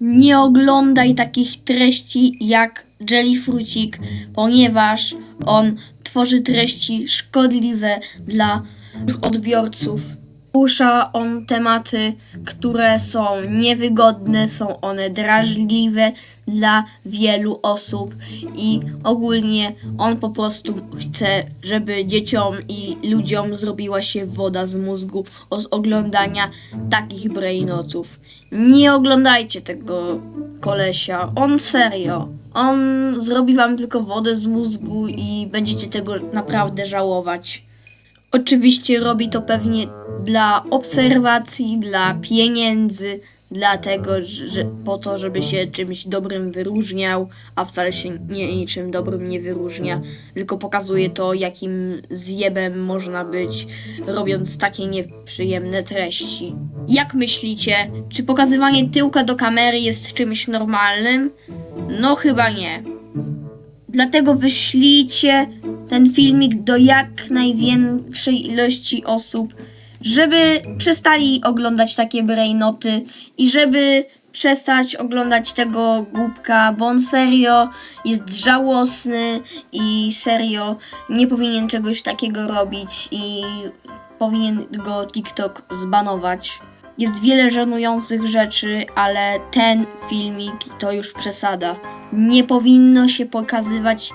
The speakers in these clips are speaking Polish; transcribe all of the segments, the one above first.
Nie oglądaj takich treści jak Jellyfrucik, ponieważ on tworzy treści szkodliwe dla odbiorców. Porusza on tematy, które są niewygodne, są one drażliwe dla wielu osób i ogólnie on po prostu chce, żeby dzieciom i ludziom zrobiła się woda z mózgu od oglądania takich brainotów. Nie oglądajcie tego kolesia, on serio. On zrobi wam tylko wodę z mózgu i będziecie tego naprawdę żałować. Oczywiście robi to pewnie dla obserwacji, dla pieniędzy, dlatego, że, po to, żeby się czymś dobrym wyróżniał, a wcale się nie, niczym dobrym nie wyróżnia, tylko pokazuje to, jakim zjebem można być, robiąc takie nieprzyjemne treści. Jak myślicie, czy pokazywanie tyłka do kamery jest czymś normalnym? No chyba nie. Dlatego wyślijcie ten filmik do jak największej ilości osób, żeby przestali oglądać takie brainoty i żeby przestać oglądać tego głupka, bo on serio jest żałosny i serio nie powinien czegoś takiego robić i powinien go TikTok zbanować. Jest wiele żenujących rzeczy, ale ten filmik to już przesada. Nie powinno się pokazywać,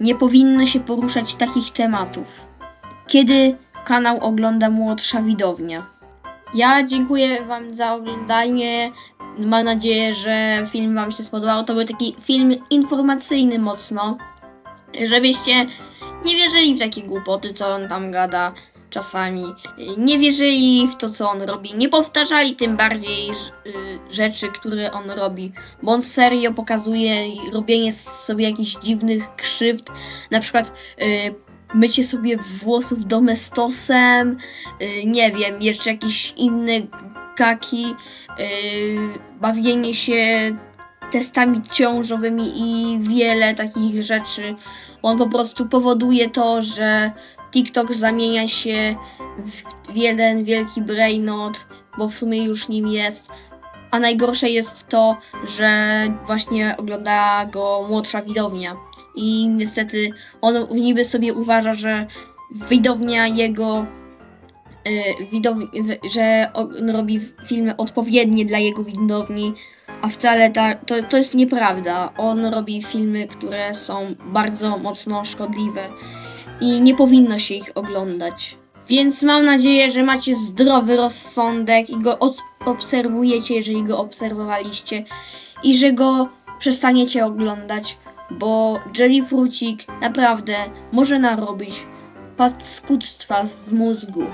nie powinno się poruszać takich tematów. Kiedy kanał ogląda młodsza widownia. Ja dziękuję Wam za oglądanie. Mam nadzieję, że film Wam się spodobał. To był taki film informacyjny mocno, żebyście nie wierzyli w takie głupoty, co on tam gada czasami. Nie wierzyli w to, co on robi. Nie powtarzali tym bardziej y, rzeczy, które on robi, bo on serio pokazuje robienie sobie jakichś dziwnych krzywd, na przykład y, mycie sobie włosów domestosem, y, nie wiem, jeszcze jakieś inne gaki, y, bawienie się testami ciążowymi i wiele takich rzeczy. On po prostu powoduje to, że TikTok zamienia się w jeden wielki brainot, bo w sumie już nim jest. A najgorsze jest to, że właśnie ogląda go młodsza widownia. I niestety on niby sobie uważa, że widownia jego. y, Widow- że on robi filmy odpowiednie dla jego widowni, a wcale ta, to, to jest nieprawda. On robi filmy, które są bardzo mocno szkodliwe i nie powinno się ich oglądać. Więc mam nadzieję, że macie zdrowy rozsądek i go obserwujecie, jeżeli go obserwowaliście, i że go przestaniecie oglądać, bo Jellyfrucik naprawdę może narobić paskudztwa w mózgu.